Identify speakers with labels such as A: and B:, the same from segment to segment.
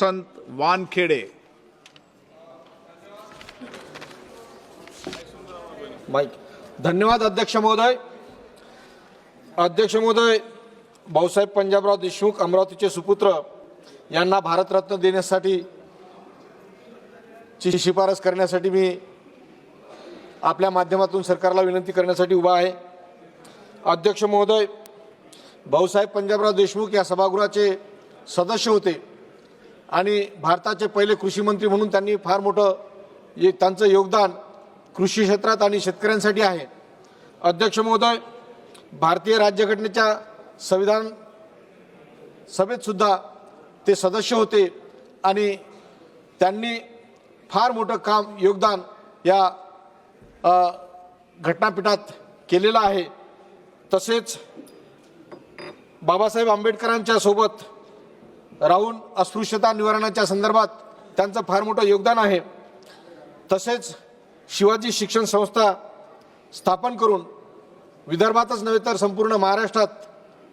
A: संत Wankhede.
B: Mic. धन्यवाद अध्यक्ष महोदय. अध्यक्ष महोदय भाऊसाहेब पंजाबराव देशमुख अमरावतीचे सुपुत्र यांना भारतरत्न देण्यासाठी ची शिफारस करण्यासाठी मी आपल्या माध्यमातून सरकारला विनंती करण्यासाठी उभा आहे. अध्यक्ष महोदय भाऊसाहेब पंजाबराव देशमुख या सभागृहाचे सदस्य होते. आणि भारताचे पहिले कृषी मंत्री म्हणून त्यांनी फार मोठं ये त्यांचं योगदान कृषी क्षेत्रात आणि शेतकऱ्यांसाठी आहे. अध्यक्ष महोदय भारतीय राज्यघटनेच्या संविधान सभेतसुद्धा ते सदस्य होते आणि त्यांनी फार मोठं काम योगदान या घटनापीठात केलेलं आहे. तसेच बाबासाहेब आंबेडकरांच्या सोबत राहून अस्पृश्यता निवारणाच्या संदर्भात त्यांचं फार मोठं योगदान आहे. तसेच शिवाजी शिक्षण संस्था स्थापन करून विदर्भातच नव्हे तर संपूर्ण महाराष्ट्रात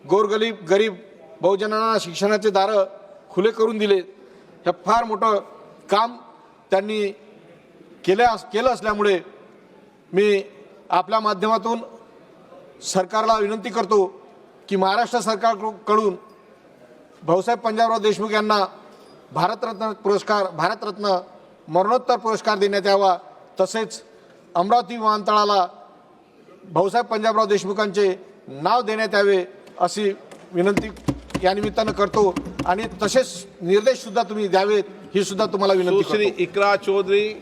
B: गोरगरीब गरीब बहुजनांना शिक्षणाचे दारं खुले करून दिले. हे फार मोठं काम त्यांनी केल्या केलं असल्यामुळे मी आपल्या माध्यमातून सरकारला विनंती करतो की महाराष्ट्र सरकारकडून भाऊसाहेब पंजाबराव देशमुख यांना भारतरत्न पुरस्कार भारतरत्न मरणोत्तर पुरस्कार देण्यात यावा. तसेच अमरावती विमानतळाला भाऊसाहेब पंजाबराव देशमुखांचे नाव देण्यात यावे अशी विनंती या निमित्तानं करतो. आणि तसेच निर्देश सुद्धा तुम्ही द्यावेत ही सुद्धा तुम्हाला विनंती करतो.
A: इकरा चौधरी